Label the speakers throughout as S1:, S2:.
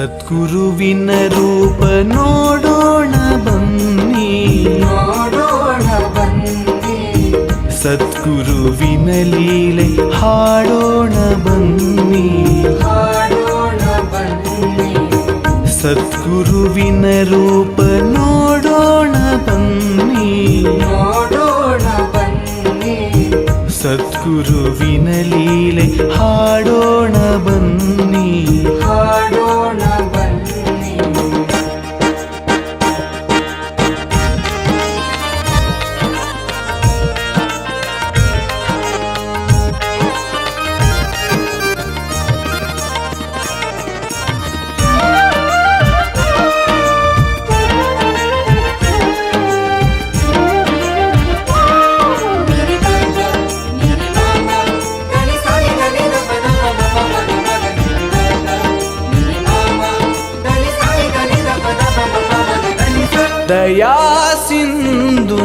S1: ಸದ್ಗುರುವಿನ ರೂಪ ನೋಡೋಣ ಬನ್ನಿ.
S2: ನೋಡೋಣ ಬನ್ನಿ.
S1: ಸದ್ಗುರುವಿನ ಲೀಲೆ ಹಾಡೋಣ ಬನ್ನಿ.
S2: ಹಾಡೋಣ ಬನ್ನಿ.
S1: ಸದ್ಗುರುವಿನ ರೂಪ ನೋಡೋಣ ಬನ್ನಿ.
S2: ನೋಡೋಣ ಬನ್ನಿ.
S1: ಸದ್ಗುರುವಿನ ಲೀಲೆ ಹಾಡೋಣ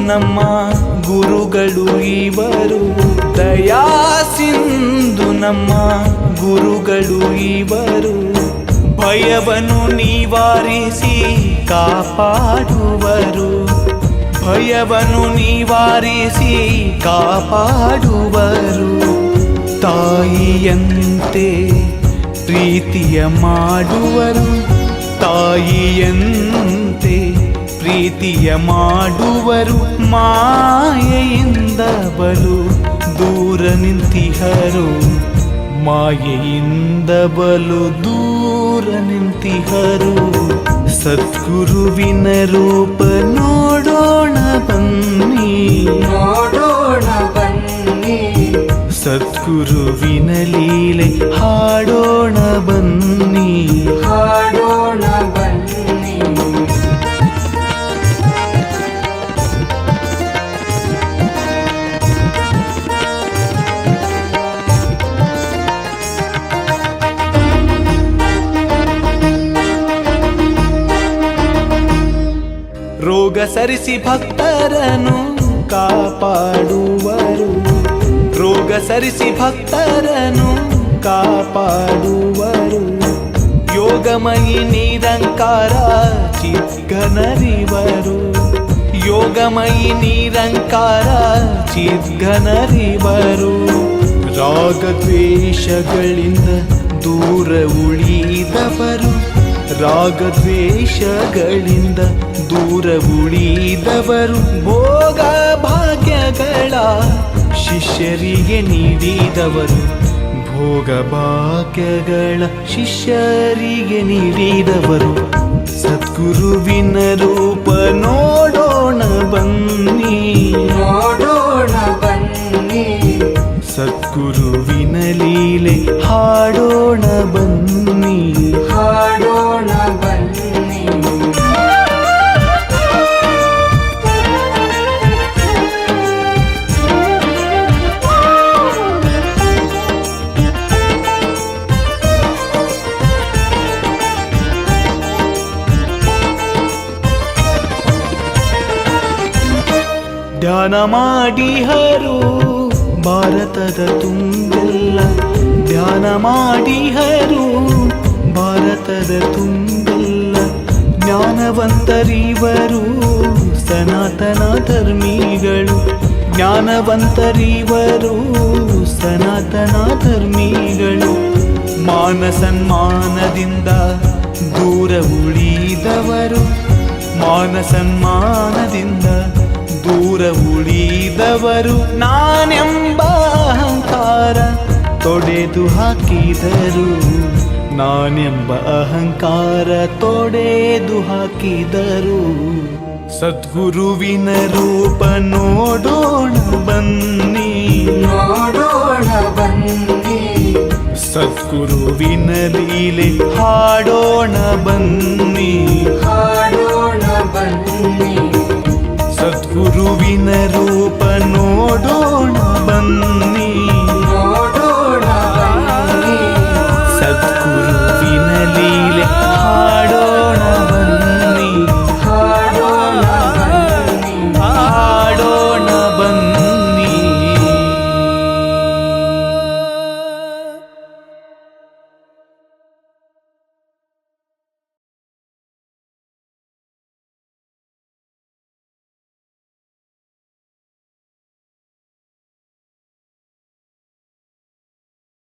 S1: ನಮ್ಮ ಗುರುಗಳು ಇವರು. ದಯಾ ಸಿಂಧು ನಮ್ಮ ಗುರುಗಳು ಇವರು. ಭಯವನ್ನು ನಿವಾರಿಸಿ ಕಾಪಾಡುವರು. ಭಯವನ್ನು ನಿವಾರಿಸಿ ಕಾಪಾಡುವರು. ತಾಯಿಯಂತೆ ಪ್ರೀತಿಯ ಮಾಡುವರು. ತಾಯಿಯಂತೆ ಪ್ರೀತಿಯ ಮಾಡುವರು ಮಾಯೆಯಿಂದ ಬಲು ದೂರ ನಿಂತಿಹರು ಮಾಯೆಯಿಂದ ಬಲು ದೂರ ನಿಂತಿಹರು ಸದ್ಗುರುವಿನ ರೂಪ ನೋಡೋಣ ಬನ್ನಿ.
S2: ನೋಡೋಣ ಬನ್ನಿ.
S1: ಸದ್ಗುರುವಿನ ಲೀಲೆ ಹಾಡೋಣ ಬನ್ನಿ.
S2: ಹಾಡೋಣ
S1: ಸರಿಸಿ ಭಕ್ತರನು ಕಾಪಾಡುವರು. ರೋಗ ಸರಿಸಿ ಭಕ್ತರನು ಕಾಪಾಡುವರು. ಯೋಗಮಯಿ ನಿರಂಕಾರ ಚಿದ್ಘನರಿವರು. ಯೋಗಮಯಿ ನಿರಂಕಾರ ಚಿದ್ಘನರಿವರು. ರಾಗದ್ವೇಷಗಳಿಂದ ದೂರ ಉಳಿದವರು. ರಾಗದ್ವೇಷಗಳಿಂದ ದೂರ ಉಳಿದವರು ಭೋಗ ಭಾಗ್ಯಗಳ ಶಿಷ್ಯರಿಗೆ ನೀಡಿದವರು. ಭೋಗ ಭಾಗ್ಯಗಳ ಶಿಷ್ಯರಿಗೆ ನೀಡಿದವರು. ಸದ್ಗುರುವಿನ ರೂಪ ನೋಡೋಣ ಬನ್ನಿ.
S2: ನೋಡೋಣ ಬನ್ನಿ.
S1: ಸದ್ಗುರುವಿನ ಲೀಲೆ ಹಾಡೋಣ ಬನ್ನಿ. ಧ್ಯಾನ ಮಾಡಿಹರು ಭಾರತದ ತುಂಬೆಲ್ಲ ಧ್ಯಾನ ಮಾಡಿಹರು ಭಾರತದ ತುಂಬೆಲ್ಲ ಜ್ಞಾನವಂತರಿವರು, ಸನಾತನ ಧರ್ಮಿಗಳು. ಜ್ಞಾನವಂತರಿವರು, ಸನಾತನ ಧರ್ಮಿಗಳು. ಮಾನ ಸನ್ಮಾನದಿಂದ ದೂರ ಉಳಿದವರು. ಮಾನ ಸನ್ಮಾನದಿಂದ ದೂರ ಉಳಿದವರು ನಾನೆಂಬ ಅಹಂಕಾರ ತೊಡೆದು ಹಾಕಿದರು. ನಾನೆಂಬ ಅಹಂಕಾರ ತೊಡೆದು ಹಾಕಿದರು. ಸದ್ಗುರುವಿನ ರೂಪ ನೋಡೋಣ ಬನ್ನಿ.
S2: ನೋಡೋಣ ಬನ್ನಿ.
S1: ಸದ್ಗುರುವಿನ ಲೀಲೆ ಹಾಡೋಣ ಬನ್ನಿ. ಗುರುವಿನ ರೂಪ ನೋಡೋಣ ಬನ್ನಿ